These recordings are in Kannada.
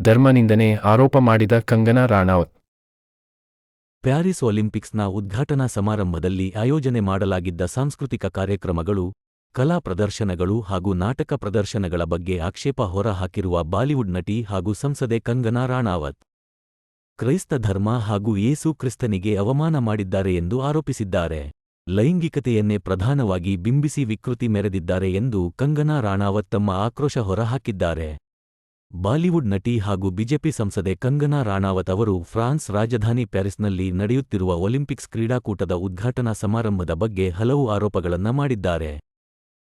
ಧರ್ಮನಿಂದನೆ ಆರೋಪ ಮಾಡಿದ ಕಂಗನಾ ರಾಣಾವತ್. ಪ್ಯಾರಿಸ್ ಒಲಿಂಪಿಕ್ಸ್ನ ಉದ್ಘಾಟನಾ ಸಮಾರಂಭದಲ್ಲಿ ಆಯೋಜನೆ ಮಾಡಲಾಗಿದ್ದ ಸಾಂಸ್ಕೃತಿಕ ಕಾರ್ಯಕ್ರಮಗಳು, ಕಲಾ ಪ್ರದರ್ಶನಗಳು ಹಾಗೂ ನಾಟಕ ಪ್ರದರ್ಶನಗಳ ಬಗ್ಗೆ ಆಕ್ಷೇಪ ಹೊರಹಾಕಿರುವ ಬಾಲಿವುಡ್ ನಟಿ ಹಾಗೂ ಸಂಸದೆ ಕಂಗನಾ ರಾಣಾವತ್. ಕ್ರೈಸ್ತ ಧರ್ಮ ಹಾಗೂ ಯೇಸು ಕ್ರಿಸ್ತನಿಗೆ ಅವಮಾನ ಮಾಡಿದ್ದಾರೆ ಎಂದು ಆರೋಪಿಸಿದ್ದಾರೆ. ಲೈಂಗಿಕತೆಯನ್ನೇ ಪ್ರಧಾನವಾಗಿ ಬಿಂಬಿಸಿ ವಿಕೃತಿ ಮೆರೆದಿದ್ದಾರೆ ಎಂದು ಕಂಗನಾ ರಾಣಾವತ್ ತಮ್ಮ ಆಕ್ರೋಶ ಹೊರಹಾಕಿದ್ದಾರೆ. ಬಾಲಿವುಡ್ ನಟಿ ಹಾಗೂ ಬಿಜೆಪಿ ಸಂಸದೆ ಕಂಗನಾ ರಾಣಾವತ್ ಅವರು ಫ್ರಾನ್ಸ್ ರಾಜಧಾನಿ ಪ್ಯಾರಿಸ್ನಲ್ಲಿ ನಡೆಯುತ್ತಿರುವ ಒಲಿಂಪಿಕ್ಸ್ ಕ್ರೀಡಾಕೂಟದ ಉದ್ಘಾಟನಾ ಸಮಾರಂಭದ ಬಗ್ಗೆ ಹಲವು ಆರೋಪಗಳನ್ನ ಮಾಡಿದ್ದಾರೆ.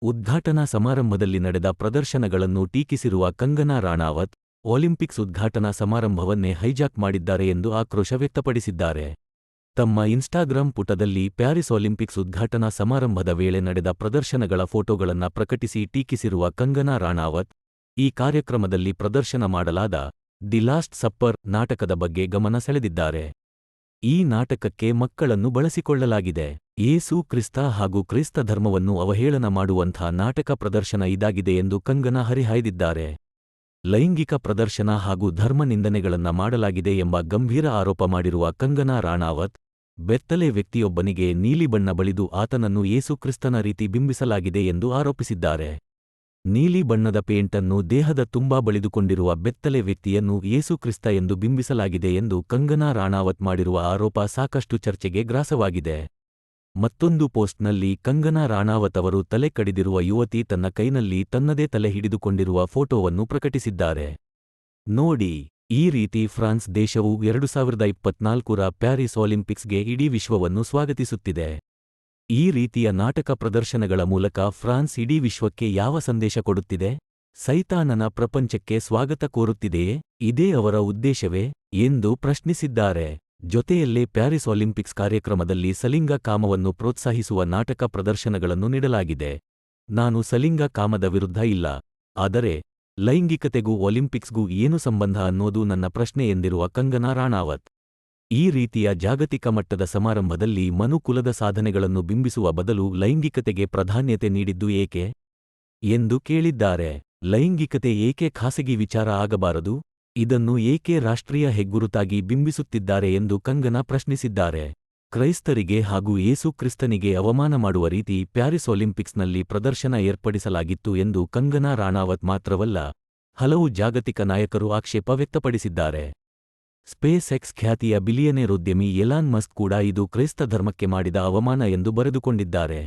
ಉದ್ಘಾಟನಾ ಸಮಾರಂಭದಲ್ಲಿ ನಡೆದ ಪ್ರದರ್ಶನಗಳನ್ನು ಟೀಕಿಸಿರುವ ಕಂಗನಾ ರಾಣಾವತ್, ಒಲಿಂಪಿಕ್ಸ್ ಉದ್ಘಾಟನಾ ಸಮಾರಂಭವನ್ನೇ ಹೈಜಾಕ್ ಮಾಡಿದ್ದಾರೆ ಎಂದು ಆಕ್ರೋಶ ವ್ಯಕ್ತಪಡಿಸಿದ್ದಾರೆ. ತಮ್ಮ ಇನ್ಸ್ಟಾಗ್ರಾಂ ಪುಟದಲ್ಲಿ ಪ್ಯಾರಿಸ್ ಒಲಿಂಪಿಕ್ಸ್ ಉದ್ಘಾಟನಾ ಸಮಾರಂಭದ ವೇಳೆ ನಡೆದ ಪ್ರದರ್ಶನಗಳ ಫೋಟೋಗಳನ್ನು ಪ್ರಕಟಿಸಿ ಟೀಕಿಸಿರುವ ಕಂಗನಾ ರಾಣಾವತ್ ಈ ಕಾರ್ಯಕ್ರಮದಲ್ಲಿ ಪ್ರದರ್ಶನ ಮಾಡಲಾದ ದಿ ಲಾಸ್ಟ್ ಸಪ್ಪರ್ ನಾಟಕದ ಬಗ್ಗೆ ಗಮನ ಸೆಳೆದಿದ್ದಾರೆ. ಈ ನಾಟಕಕ್ಕೆ ಮಕ್ಕಳನ್ನು ಬಳಸಿಕೊಳ್ಳಲಾಗಿದೆ. ಏಸು ಕ್ರಿಸ್ತ ಹಾಗೂ ಕ್ರಿಸ್ತ ಧರ್ಮವನ್ನು ಅವಹೇಳನ ಮಾಡುವಂಥ ನಾಟಕ ಪ್ರದರ್ಶನ ಇದಾಗಿದೆ ಎಂದು ಕಂಗನ ಹರಿಹಾಯ್ದಿದ್ದಾರೆ. ಲೈಂಗಿಕ ಪ್ರದರ್ಶನ ಹಾಗೂ ಧರ್ಮ ನಿಂದನೆಗಳನ್ನ ಮಾಡಲಾಗಿದೆ ಎಂಬ ಗಂಭೀರ ಆರೋಪ ಮಾಡಿರುವ ಕಂಗನಾ ರಾಣಾವತ್, ಬೆತ್ತಲೆ ವ್ಯಕ್ತಿಯೊಬ್ಬನಿಗೆ ನೀಲಿ ಬಣ್ಣ ಬಳಿದು ಆತನನ್ನು ಯೇಸು ಕ್ರಿಸ್ತನ ರೀತಿ ಬಿಂಬಿಸಲಾಗಿದೆ ಎಂದು ಆರೋಪಿಸಿದ್ದಾರೆ. ನೀಲಿ ಬಣ್ಣದ ಪೇಂಟನ್ನು ದೇಹದ ತುಂಬಾ ಬಳಿದುಕೊಂಡಿರುವ ಬೆತ್ತಲೆ ವ್ಯಕ್ತಿಯನ್ನು ಯೇಸುಕ್ರಿಸ್ತ ಎಂದು ಬಿಂಬಿಸಲಾಗಿದೆ ಎಂದು ಕಂಗನಾ ರಾಣಾವತ್ ಮಾಡಿರುವ ಆರೋಪ ಸಾಕಷ್ಟು ಚರ್ಚೆಗೆ ಗ್ರಾಸವಾಗಿದೆ. ಮತ್ತೊಂದು ಪೋಸ್ಟ್ನಲ್ಲಿ ಕಂಗನಾ ರಾಣಾವತ್ ಅವರು ತಲೆ ಕಡಿದಿರುವ ಯುವತಿ ತನ್ನ ಕೈನಲ್ಲಿ ತನ್ನದೇ ತಲೆ ಹಿಡಿದುಕೊಂಡಿರುವ ಫೋಟೋವನ್ನು ಪ್ರಕಟಿಸಿದ್ದಾರೆ. ನೋಡಿ, ಈ ರೀತಿ ಫ್ರಾನ್ಸ್ ದೇಶವು ಎರಡು ಸಾವಿರದ ಇಪ್ಪತ್ನಾಲ್ಕರ ಪ್ಯಾರಿಸ್ ಒಲಿಂಪಿಕ್ಸ್ಗೆ ಇಡೀ ವಿಶ್ವವನ್ನು ಸ್ವಾಗತಿಸುತ್ತಿದೆ. ಈ ರೀತಿಯ ನಾಟಕ ಪ್ರದರ್ಶನಗಳ ಮೂಲಕ ಫ್ರಾನ್ಸ್ ಇಡೀ ವಿಶ್ವಕ್ಕೆ ಯಾವ ಸಂದೇಶ ಕೊಡುತ್ತಿದೆ? ಸೈತಾನನ ಪ್ರಪಂಚಕ್ಕೆ ಸ್ವಾಗತ ಕೋರುತ್ತಿದೆಯೇ? ಇದೇ ಅವರ ಉದ್ದೇಶವೇ? ಎಂದು ಪ್ರಶ್ನಿಸಿದ್ದಾರೆ. ಜೊತೆಯಲ್ಲೇ ಪ್ಯಾರಿಸ್ ಒಲಿಂಪಿಕ್ಸ್ ಕಾರ್ಯಕ್ರಮದಲ್ಲಿ ಸಲಿಂಗ ಕಾಮವನ್ನು ಪ್ರೋತ್ಸಾಹಿಸುವ ನಾಟಕ ಪ್ರದರ್ಶನಗಳನ್ನು ನೀಡಲಾಗಿದೆ. ನಾನು ಸಲಿಂಗ ಕಾಮದ ವಿರುದ್ಧ ಇಲ್ಲ. ಆದರೆ, ಲೈಂಗಿಕತೆಗೂ ಒಲಿಂಪಿಕ್ಸ್ಗೂ ಏನು ಸಂಬಂಧ ಅನ್ನೋದು ನನ್ನ ಪ್ರಶ್ನೆ ಎಂದಿರುವ ಕಂಗನಾ ರಾಣಾವತ್. ಈ ರೀತಿಯ ಜಾಗತಿಕ ಮಟ್ಟದ ಸಮಾರಂಭದಲ್ಲಿ ಮನುಕುಲದ ಸಾಧನೆಗಳನ್ನು ಬಿಂಬಿಸುವ ಬದಲು ಲೈಂಗಿಕತೆಗೆ ಪ್ರಾಧಾನ್ಯತೆ ನೀಡಿದ್ದು ಏಕೆ? ಎಂದು ಕೇಳಿದ್ದಾರೆ. ಲೈಂಗಿಕತೆ ಏಕೆ ಖಾಸಗಿ ವಿಚಾರ ಆಗಬಾರದು? ಇದನ್ನು ಏಕೆ ರಾಷ್ಟ್ರೀಯ ಹೆಗ್ಗುರುತಾಗಿ ಬಿಂಬಿಸುತ್ತಿದ್ದಾರೆ ಎಂದು ಕಂಗನಾ ಪ್ರಶ್ನಿಸಿದ್ದಾರೆ. ಕ್ರೈಸ್ತರಿಗೆ ಹಾಗೂ ಯೇಸು ಕ್ರಿಸ್ತನಿಗೆ ಅವಮಾನ ಮಾಡುವ ರೀತಿ ಪ್ಯಾರಿಸ್ ಒಲಿಂಪಿಕ್ಸ್ನಲ್ಲಿ ಪ್ರದರ್ಶನ ಏರ್ಪಡಿಸಲಾಗಿತ್ತು ಎಂದು ಕಂಗನಾ ರಾಣಾವತ್ ಮಾತ್ರವಲ್ಲ, ಹಲವು ಜಾಗತಿಕ ನಾಯಕರು ಆಕ್ಷೇಪ ವ್ಯಕ್ತಪಡಿಸಿದ್ದಾರೆ. ಸ್ಪೇಸ್ ಎಕ್ಸ್ ಖ್ಯಾತಿಯ ಬಿಲಿಯನೇರ್ ಉದ್ಯಮಿ ಎಲಾನ್ ಮಸ್ಕ್ ಕೂಡ ಇದು ಕ್ರೈಸ್ತ ಧರ್ಮಕ್ಕೆ ಮಾಡಿದ ಅವಮಾನ ಎಂದು ಬರೆದುಕೊಂಡಿದ್ದಾರೆ.